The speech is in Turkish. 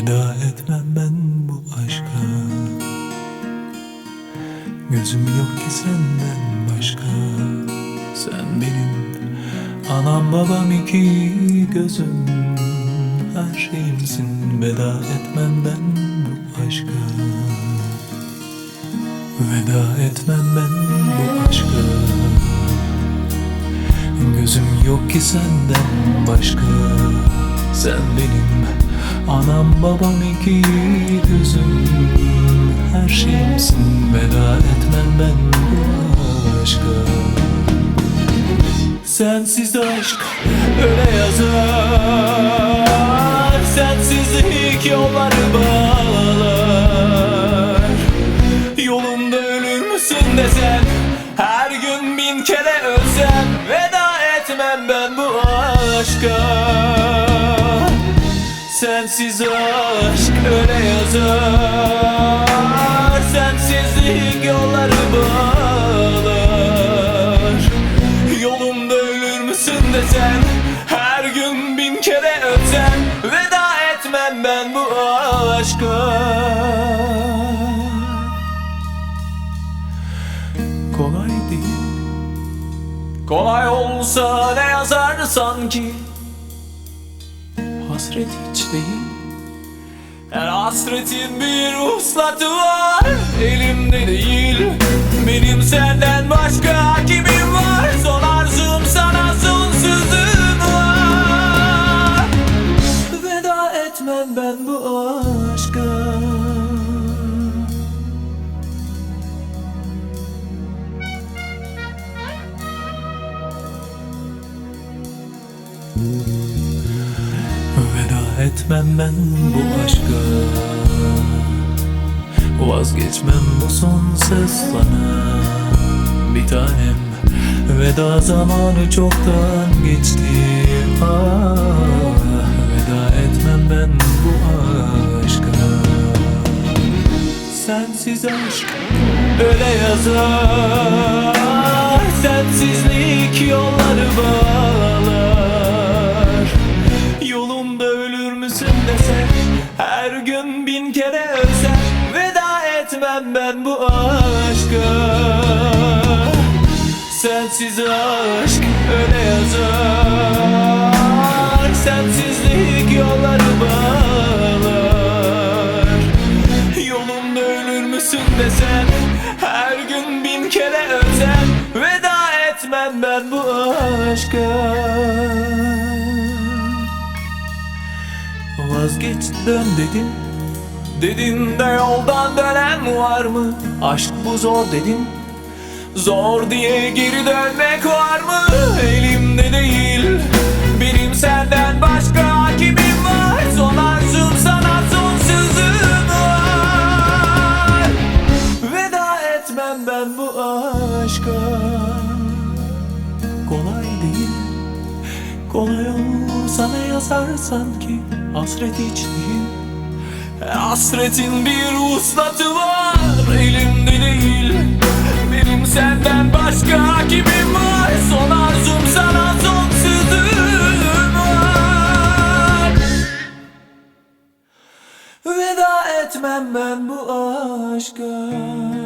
Veda etmem ben bu aşka. Gözüm yok ki senden başka. Sen benim anam babam iki gözüm. Her şeyimsin veda etmem ben bu aşka. Veda etmem ben bu aşka. Gözüm yok ki senden başka. Sen benim anam babam iki gözüm. Her şeyimsin veda etmem ben bu aşka. Sensiz aşk öyle yazar. Sensizlik yolları bağlar. Yolunda ölür müsün desen Her gün bin kere ölsem Veda etmem ben bu aşka Sensiz aşk öyle yazar. Sensizlik yolları bağlar. Yolumda ölür müsün desen Her gün bin kere ölsem Veda etmem ben bu aşka. Kolay değil. Kolay olsa ne yazar sanki Hasret hiç değil Her hasretin bir uslatı var. Elimde değil Benim senden başka kimim var? Son arzum sana sonsuzum var. Veda etmem ben bu aşka. Veda etmem ben bu aşka. Vazgeçmem bu son ses sana Bir tanem Veda zamanı çoktan geçti. Ah, Veda etmem ben bu aşka. Sensiz aşk öyle yazar etmem ben bu aşka Sensiz aşk öyle yazar. Sensizlik yolları bağlar. Yolumda ölür müsün desen Her gün bin kere ölsem Veda etmem ben bu aşka. Vazgeç dön dedin Dedin de yoldan dönen var mı? Aşk bu zor dedin. Zor diye geri dönmek var mı? Elimde değil. Benim senden başka kimim var? Son arzum sana sonsuzum var. Veda etmem ben bu aşka. Kolay değil. Kolay olsa ne yazar sanki? Hasret hiç Hasretin bir uslatı var Elimde değil. Benim senden başka kimim var. Son arzum sana sonsuzum var. Veda etmem ben bu aşka